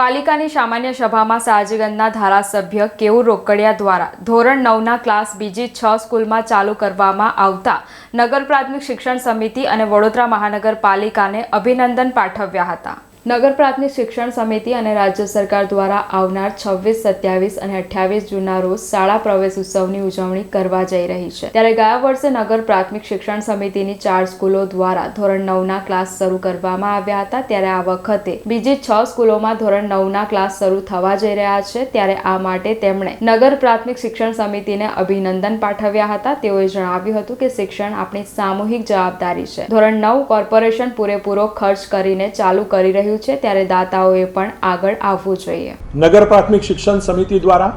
પાલિકાની સામાન્ય સભામાં સાજગંજના ધારાસભ્ય કેવું રોકડિયા દ્વારા ધોરણ નવના ક્લાસ બીજી છ સ્કૂલમાં ચાલુ કરવામાં આવતા નગર પ્રાથમિક શિક્ષણ સમિતિ અને વડોદરા મહાનગરપાલિકાને અભિનંદન પાઠવ્યા હતા. નગર પ્રાથમિક શિક્ષણ સમિતિ અને રાજ્ય સરકાર દ્વારા આવનાર છવ્વીસ, સત્યાવીસ અને અઠ્યાવીસ જૂનના રોજ શાળા પ્રવેશ ઉત્સવની ઉજવણી કરવા જઈ રહી છે. ત્યારે ગયા વર્ષે નગર પ્રાથમિક શિક્ષણ સમિતિની ચાર સ્કૂલો દ્વારા ધોરણ નવના ક્લાસ શરૂ કરવામાં આવ્યા હતા. ત્યારે આ વખતે બીજી છ સ્કૂલોમાં ધોરણ નવના ક્લાસ શરૂ થવા જઈ રહ્યા છે. ત્યારે આ માટે તેમણે નગર પ્રાથમિક શિક્ષણ સમિતિને અભિનંદન પાઠવ્યા હતા. તેઓએ જણાવ્યું હતું કે શિક્ષણ આપણી સામૂહિક જવાબદારી છે. ધોરણ નવ કોર્પોરેશન પૂરેપૂરો ખર્ચ કરીને ચાલુ કરી રહ્યું છે, ત્યારે દાતાઓએ પણ આગળ આવવું જોઈએ. નગર પ્રાથમિક શિક્ષણ સમિતિ દ્વારા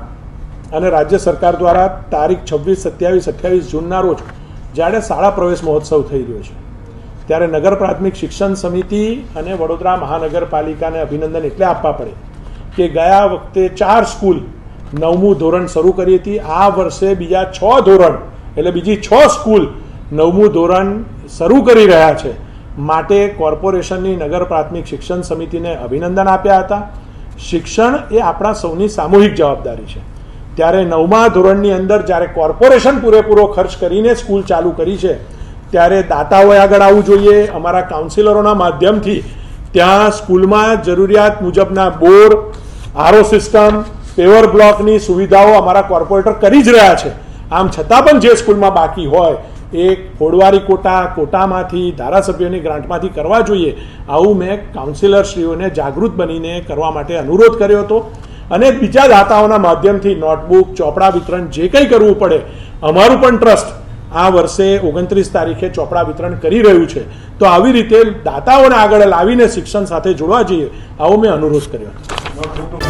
અને રાજ્ય સરકાર દ્વારા તારીખ છવ્વીસ, સત્યાવીસ, અઠ્યાવીસ જૂનના રોજ જ્યારે શાળા પ્રવેશ મહોત્સવ થઈ રહ્યો છે, ત્યારે નગર પ્રાથમિક શિક્ષણ સમિતિ અને વડોદરા મહાનગરપાલિકાને અભિનંદન એટલે આપવા પડે કે ગયા વખતે ચાર સ્કૂલ નવમું ધોરણ શરૂ કરી હતી. આ વર્ષે બીજા છ ધોરણ, એટલે બીજી છ સ્કૂલ નવમું ધોરણ શરૂ કરી રહ્યા છે. માટે કોર્પોરેશનની નગર પ્રાથમિક શિક્ષણ સમિતિને અભિનંદન આપ્યા હતા. શિક્ષણ એ આપણા સૌની સામૂહિક જવાબદારી છે. ત્યારે નવમા ધોરણની અંદર જ્યારે કોર્પોરેશન પૂરેપૂરો ખર્ચ કરીને સ્કૂલ ચાલુ કરી છે, ત્યારે દાતાઓએ આગળ આવવું જોઈએ. અમારા કાઉન્સિલરોના માધ્યમથી ત્યાં સ્કૂલમાં જરૂરિયાત મુજબના બોર આરો સિસ્ટમ, પેવર બ્લોકની સુવિધાઓ અમારા કોર્પોરેટર કરી જ રહ્યા છે. આમ છતાં પણ જે સ્કૂલમાં બાકી હોય એ ફોડવારી કોટા, કોટામાંથી, ધારાસભ્યોની ગ્રાન્ટમાંથી કરવા જોઈએ, આવું મેં કાઉન્સિલરશ્રીઓને જાગૃત બનીને કરવા માટે અનુરોધ કર્યો હતો. અને બીજા દાતાઓના માધ્યમથી નોટબુક, ચોપડા વિતરણ જે કંઈ કરવું પડે, અમારું પણ ટ્રસ્ટ આ વર્ષે ઓગણત્રીસ તારીખે ચોપડા વિતરણ કરી રહ્યું છે. તો આવી રીતે દાતાઓને આગળ લાવીને શિક્ષણ સાથે જોડવા જોઈએ, આવો મેં અનુરોધ કર્યો.